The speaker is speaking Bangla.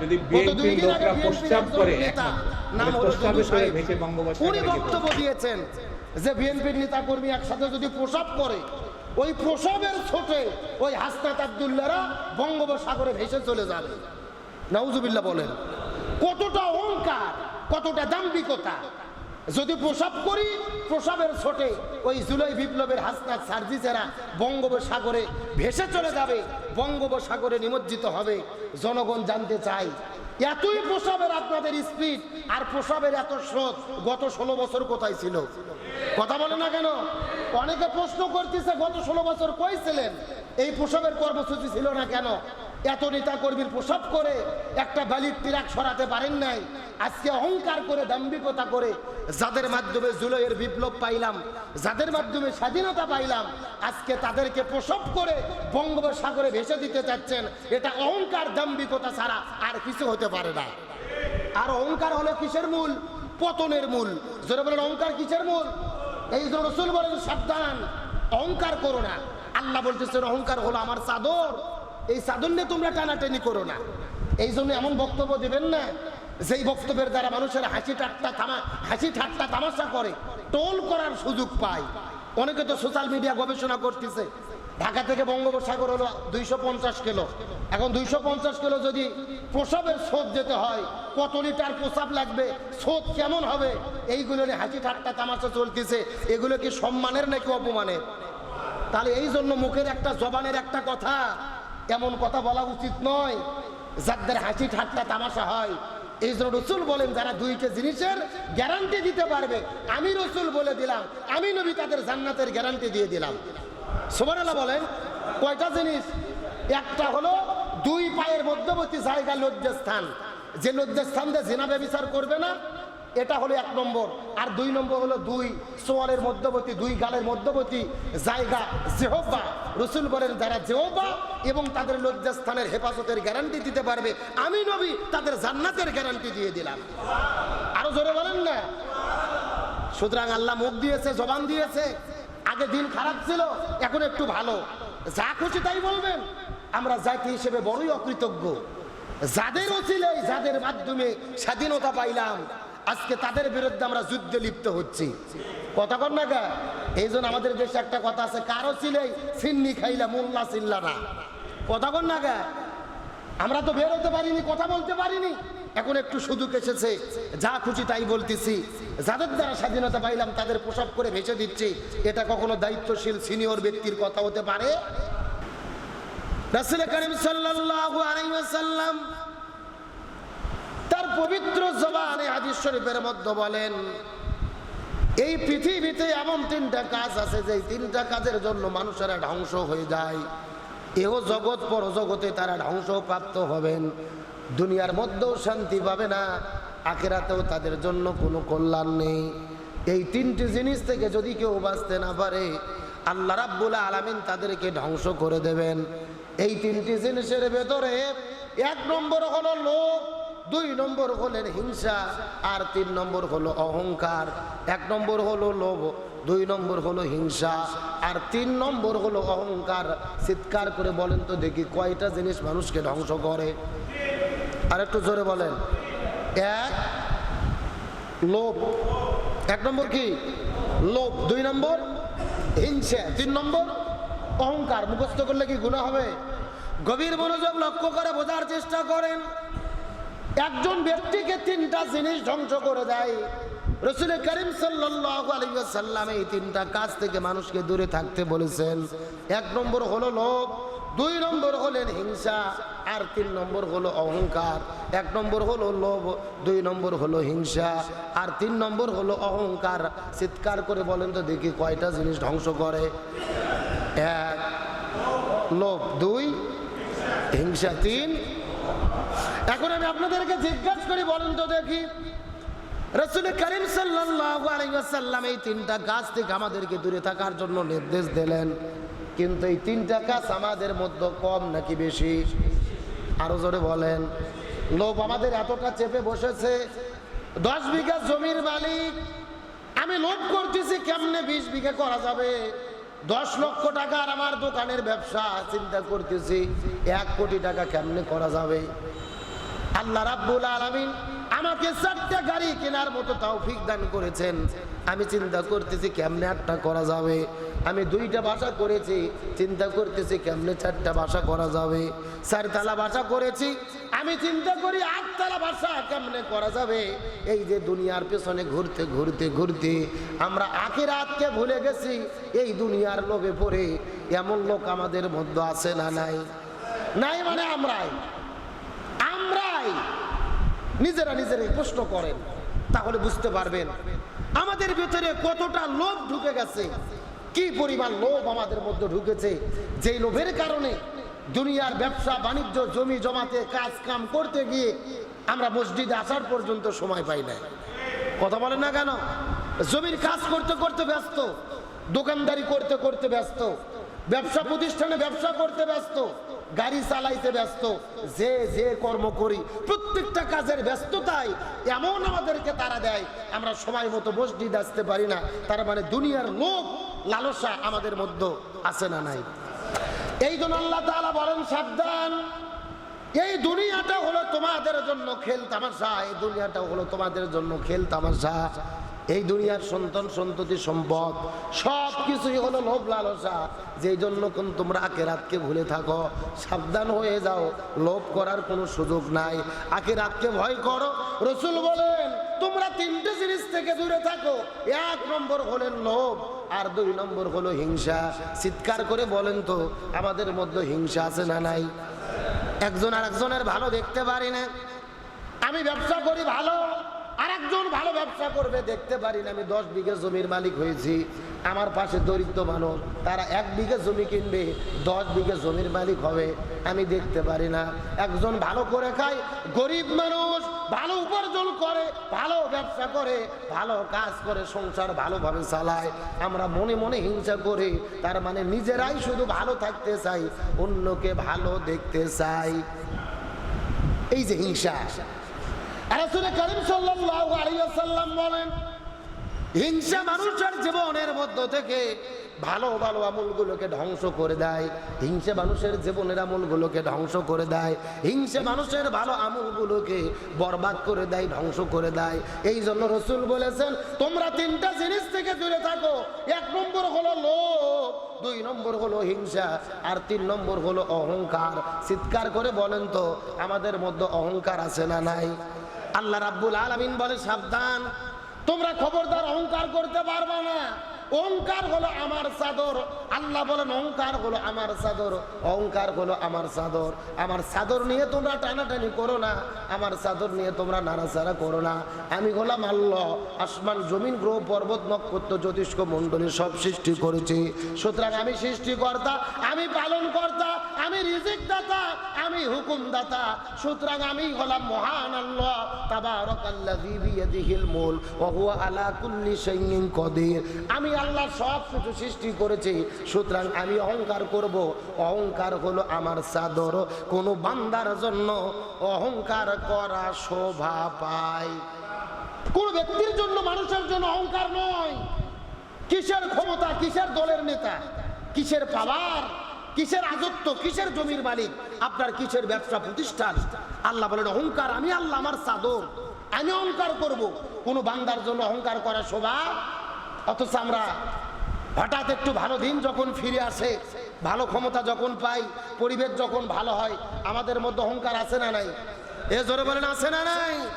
যদি বিএনপির লোকরা প্রস্তাব করে নাম উনি বক্তব্য দিয়েছেন যে বিএনপির নেতা কর্মী একসাথে যদি প্রসাব করে ওই প্রসবের ছোটে ওই হাসনাত আবদুল্লারা বঙ্গোপসাগরে ভেসে চলে যাবে। নাউজুবিল্লাহ বলেন কতটা অহংকার কতটা দাম্ভিকতা যদি প্রসাব করি, প্রসাবের ছোটে ওই জুলাই বিপ্লবের হাসনাত সার্জিসেরা বঙ্গোপসাগরে ভেসে চলে যাবে, বঙ্গোপসাগরে নিমজ্জিত হবে। জনগণ জানতে চায়, এতই প্রসাবের আপনাদের স্পিড আর প্রসাবের এত স্রোত গত ষোলো বছর কোথায় ছিল? কথা বলে না কেন? অনেকে প্রশ্ন করতেছে, গত ষোলো বছর কই ছিলেন? এই প্রসবের কর্মসূচি ছিল না কেন? এত নেতা কর্মীর প্রসব করে, একটা বালির ট্রাক সরাতে পারেন নাই। আজকে অহংকার করে, দাম্ভিকতা করে, যাদের মাধ্যমে জুলাইয়ের বিপ্লব পাইলাম, যাদের মাধ্যমে স্বাধীনতা পাইলাম, আজকে তাদেরকে প্রসব করে বঙ্গোপসাগরে ভেসে দিতে চাচ্ছেন, এটা অহংকার, দাম্ভিকতা ছাড়া আর কিছু হতে পারে না। আর অহংকার হলো কিসের মূল? পতনের মূল। জোরে বলেন, অহংকার কিসের মূল? এই যে রসুল বলেন, সাবধান। অহংকার করো না। আল্লাহ বলতেছেন, অহংকার হলো আমার চাদর। এই নিয়ে তোমরা টানাটানি করো না। এই জন্য এমন বক্তব্য দিবেন না, যেই বক্তব্যের দ্বারা মানুষের হাসি ঠাট্টা থামা হাসি ঠাট্টা তামাশা করে, টোল করার সুযোগ পায়। অনেকে তো সোশ্যাল মিডিয়া গবেষণা করতেছে। ঢাকা থেকে বঙ্গোপসাগর হলো দুইশো পঞ্চাশ কিলো। এখন দুইশো পঞ্চাশ কিলো যদি প্রসবের স্রোত যেতে হয়, কত লিটার প্রসাব লাগবে, স্রোত কেমন হবে? এইগুলো নিয়ে হাসি ঠাট্টা তামাশা চলতেছে। এগুলো কি সম্মানের নাকি অপমানের? তাহলে এই জন্য মুখের একটা, জবানের একটা কথা এমন কথা বলা উচিত নয়। যাদের হাসি ঠাট্টা তামাশা হয় এই জন্য রসুল বলেন, যারা দুইটা জিনিসের গ্যারান্টি দিতে পারবে, আমি রসুল বলে দিলাম, আমি নবী তাদের জান্নাতের গ্যারান্টি দিয়ে দিলাম। সোমানাল্লাহ বলেন, কয়টা জিনিস? একটা হলো দুই পায়ের মধ্যবর্তী জায়গা লজ্জাস্থান। যে লজ্জাস্থান দিয়ে জেনাবে বিচার করবে না এটা হলো এক নম্বর। আর দুই নম্বর হলো দুই সোয়ালের মধ্যবর্তী, দুই গালের মধ্যবর্তী জায়গা জেহবা রসুল বলেন, যারা জেহবা এবং তাদের লজ্জাস্থানের হেফাজতের গ্যারান্টি দিতে পারবে, আমি নবী, তাদের জান্নাতের গ্যারান্টি দিয়ে দিলাম। আরও জোরে বলেন না। সুতরাং আল্লাহ মুখ দিয়েছে, জবান দিয়েছে। আগে দিন খারাপ ছিল, এখন একটু ভালো। যা খুশি তাই বলবেন। আমরা জাতি হিসেবে বড়ই অকৃতজ্ঞ। যাদের অছিলেই যাদের মাধ্যমে স্বাধীনতা পাইলাম। আজকে তাদের বিরুদ্ধে আমরা যুদ্ধে লিপ্ত হচ্ছি। কথা কর না গা, এই জন্য আমাদের দেশে একটা কথা আছে, কারও ছিলেই সিন্নি খাইলা মোল্লা চিল্লা না। কথা কর না গা, আমরা তো বের হতে পারিনি, কথা বলতে পারিনি। এখন একটু সুযোগ এসেছে, যা খুশি তাই বলতেছি। যাদের দ্বারা স্বাধীনতা পাইলাম, তাদের পোশাক করে ভেসে দিচ্ছি। এটা কখনো দায়িত্বশীল সিনিয়র ব্যক্তির কথা হতে পারে? রাসূল করিম ওয়াসাল্লাম তার পবিত্র জবানে হাদিস শরীফের মধ্যে বলেন, এই পৃথিবীতে এমন তিনটা কাজ আছে যে তিনটা কাজের জন্য মানুষেরা ধ্বংস হয়ে যায়। এও জগৎ পর জগতে তারা ধ্বংসপ্রাপ্ত হবেন। দুনিয়ার মধ্যেও শান্তি পাবে না, আখেরাতেও তাদের জন্য কোনো কল্যাণ নেই। এই তিনটি জিনিস থেকে যদি কেউ বাঁচতে না পারে, আল্লাহ রাব্বুল আলামিন তাদেরকে ধ্বংস করে দেবেন। এই তিনটি জিনিসের ভেতরে এক নম্বর হলো লোভ। দুই নম্বর হলেন হিংসা, আর তিন নম্বর হলো অহংকার। এক নম্বর হলো লোভ, দুই নম্বর হলো হিংসা, আর তিন নম্বর হলো অহংকার। চিৎকার করে বলেন তো দেখি কয়টা জিনিস মানুষকে ধ্বংস করে। আর একটু জোরে বলেন। এক, লোভ। এক নম্বর কি? লোভ। দুই নম্বর হিংসা। তিন নম্বর অহংকার। মুখস্থ করলে কি গুণা হবে? গভীর মনোযোগ লক্ষ্য করে বোঝার চেষ্টা করেন। একজন ব্যক্তিকে তিনটা জিনিস ধ্বংস করে দেয়। রসুল করিম সাল্লাম এই তিনটা কাজ থেকে মানুষকে দূরে থাকতে বলেছেন। এক নম্বর হলো লোভ, দুই নম্বর হলেন হিংসা, আর তিন নম্বর হলো অহংকার। এক নম্বর হলো লোভ, দুই নম্বর হলো হিংসা, আর তিন নম্বর হলো অহংকার। চিৎকার করে বলেন তো দেখি কয়টা জিনিস ধ্বংস করে। এক, লোভ, দুই, হিংসা, তিন এখন আমি আপনাদেরকে জিজ্ঞাসা করি, বলেন তো দেখি। রসুল করিম সাল্লাম এই তিনটা কাজ থেকে আমাদেরকে দূরে থাকার জন্য নির্দেশ দিলেন। কিন্তু এই তিনটা কাজ আমাদের মধ্যে কম নাকি বেশি? আরও জোরে বলেন। লোভ আমাদের এতটা চেপে বসেছে। দশ বিঘা জমির মালিক, আমি লোভ করতেছি, কেমনে বিশ বিঘা করা যাবে? দশ লক্ষ টাকার আমার দোকানের ব্যবসা, চিন্তা করতেছি, এক কোটি টাকা কেমনে করা যাবে? আল্লাহ রাব্বুল আলামিন আমাকে চারটা গাড়ি কেনার মতো তৌফিক দান করেছেন। আমি চিন্তা করতেছি কেমনে আটটা করা যাবে। আমি দুইটা বাসা করেছি, চিন্তা করতেছি কেমনে চারটা বাসা করা যাবে। চারতলা বাসা করেছি, আমি চিন্তা করি আটতলা বাসা কেমনে করা যাবে। এই যে দুনিয়ার পেছনে ঘুরতে ঘুরতে ঘুরতে আমরা আখিরাতকে ভুলে গেছি, এই দুনিয়ার লোভে পড়ে এমন লোক আমাদের মধ্যে আছে না নাই? নাই মানে আমরাই। আমরাই নিজেরা নিজেরাই প্রশ্ন করেন, তাহলে বুঝতে পারবেন আমাদের ভিতরে কতটা লোভ ঢুকে গেছে, কি পরিমাণ লোভ আমাদের মধ্যে ঢুকেছে। যেই লোভের কারণে দুনিয়ার ব্যবসা, বাণিজ্য, জমি জমাতে কাজ কাম করতে গিয়ে আমরা মসজিদে আসার পর্যন্ত সময় পাই না কথা বলেন না কেন? জমির কাজ করতে করতে ব্যস্ত, দোকানদারি করতে করতে ব্যস্ত, ব্যবসা প্রতিষ্ঠানে ব্যবসা করতে ব্যস্ত গাড়ি চালাইতে ব্যস্ত, যে যে কর্ম করি, প্রত্যেকটা কাজের ব্যস্ততায় এমন আমাদেরকে তারা দেয়। আমরা সময় মতো মসজিদ আসতে পারি না, তার মানে দুনিয়ার লোভ, লালসা আমাদের মধ্যে আছে না নাই। এই জন্য আল্লাহ তাআলা বলেন, সাবধান। এই দুনিয়াটা হলো তোমাদের জন্য খেল তামাশা, এই দুনিয়াটা হলো তোমাদের জন্য খেল তামাশা। এই দুনিয়ার সন্তান, সন্ততি, সম্পদ সব কিছুই হলো লোভ লালসা। যেই জন্য কোন তোমরা আকেরাতকে ভুলে থাকো, সাবধান হয়ে যাও, লোভ করার কোনো সুযোগ নাই। আকেরাতকে ভয় করো। রসুল বলেন, তোমরা তিনটে জিনিস থেকে দূরে থাকো। এক নম্বর হলেন লোভ, আর দুই নম্বর হলো হিংসা। চিৎকার করে বলেন তো, আমাদের মধ্যে হিংসা আছে না নাই? একজন আর একজনের ভালো দেখতে পারি না। আমি ব্যবসা করি ভালো আর একজন ভালো ব্যবসা করবে, দেখতে পারি না, আমি দশ বিঘে জমির মালিক হয়েছি। আমার পাশে দরিদ্র মানুষ, তারা এক বিঘে জমি কিনবে, দশ বিঘে জমির মালিক হবে, আমি দেখতে পারি না। একজন ভালো করে খায়, গরিব মানুষ ভালো উপার্জন করে, ভালো ব্যবসা করে, ভালো কাজ করে, সংসার ভালোভাবে চালায়। আমরা মনে মনে হিংসা করি, তার মানে নিজেরাই শুধু ভালো থাকতে চাই, অন্যকে ভালো দেখতে চাই। এই যে হিংসা রাসূল করিম সাল্লাল্লাহু আলাইহি ওয়াসাল্লাম বলেন, হিংসা মানুষের জীবনের মধ্য থেকে ভালো ভালো আমলগুলোকে ধ্বংস করে দেয়। হিংসা মানুষের জীবনের আমলগুলোকে ধ্বংস করে দেয়। হিংসা মানুষের ভালো আমলগুলোকে বরবাদ করে দেয়, ধ্বংস করে দেয়। এই জন্য রসুল বলেছেন, তোমরা তিনটা জিনিস থেকে দূরে থাকো। এক নম্বর হলো লোভ, দুই নম্বর হলো হিংসা, আর তিন নম্বর হলো অহংকার। চিৎকার করে বলেন তো, আমাদের মধ্যে অহংকার আছে না নাই? আল্লাহ রাব্বুল আলামিন বলে, সাবধান, তোমরা খবরদার অহংকার করতে পারবা না। অহংকার হলো আমার চাদর। আল্লাহ বলেন, অহংকার হলো আমার চাদর, অহংকার হলো আমার চাদর। আমার চাদর নিয়ে তোমরা টানাটানি করো না, আমার চাদর নিয়ে তোমরা নাড়াচাড়া করো না। আমি হলাম আল্লাহ, আসমান, জমিন, গ্রহ, পর্বত, নক্ষত্র, জ্যোতিষ্ক, মণ্ডলী সব সৃষ্টি করেছি। সুতরাং আমি সৃষ্টিকর্তা, আমি পালন কর্তা আমি রিজিক দাতা আমি হুকুম দাতা সুতরাং আমি হলাম মহান আল্লাহ। তাবারাকাল্লাযী বিয়াদিহিল মুল ওয়া হুয়া আলা কুল্লি শাইইন আমি আল্লাহ সব কিছু সৃষ্টি করেছি, সুতরাং আমি অহংকার করব। অহংকার হলো আমার চাদর। কোনো বান্দার জন্য অহংকার করা শোভা পায়। কোন ব্যক্তির জন্য, মানুষের জন্য অহংকার নয়। কিসের ক্ষমতা, কিসের দলের নেতা, কিসের পাওয়ার? কিসের রাজত্ব, কিসের জমির মালিক? আপনার কিসের ব্যবসা প্রতিষ্ঠান? আল্লাহ বলেন, অহংকার, আমি আল্লাহ, আমার চাদর। আমি অহংকার করব। কোনো বান্দার জন্য অহংকার করা শোভা? অথচ আমরা হঠাৎ একটু ভালো দিন যখন ফিরে আসে, ভালো ক্ষমতা যখন পাই, পরিবেশ যখন ভালো হয়, আমাদের মধ্যে অহংকার আছে না নাই? এ জোরে বলেন, আছে না নাই?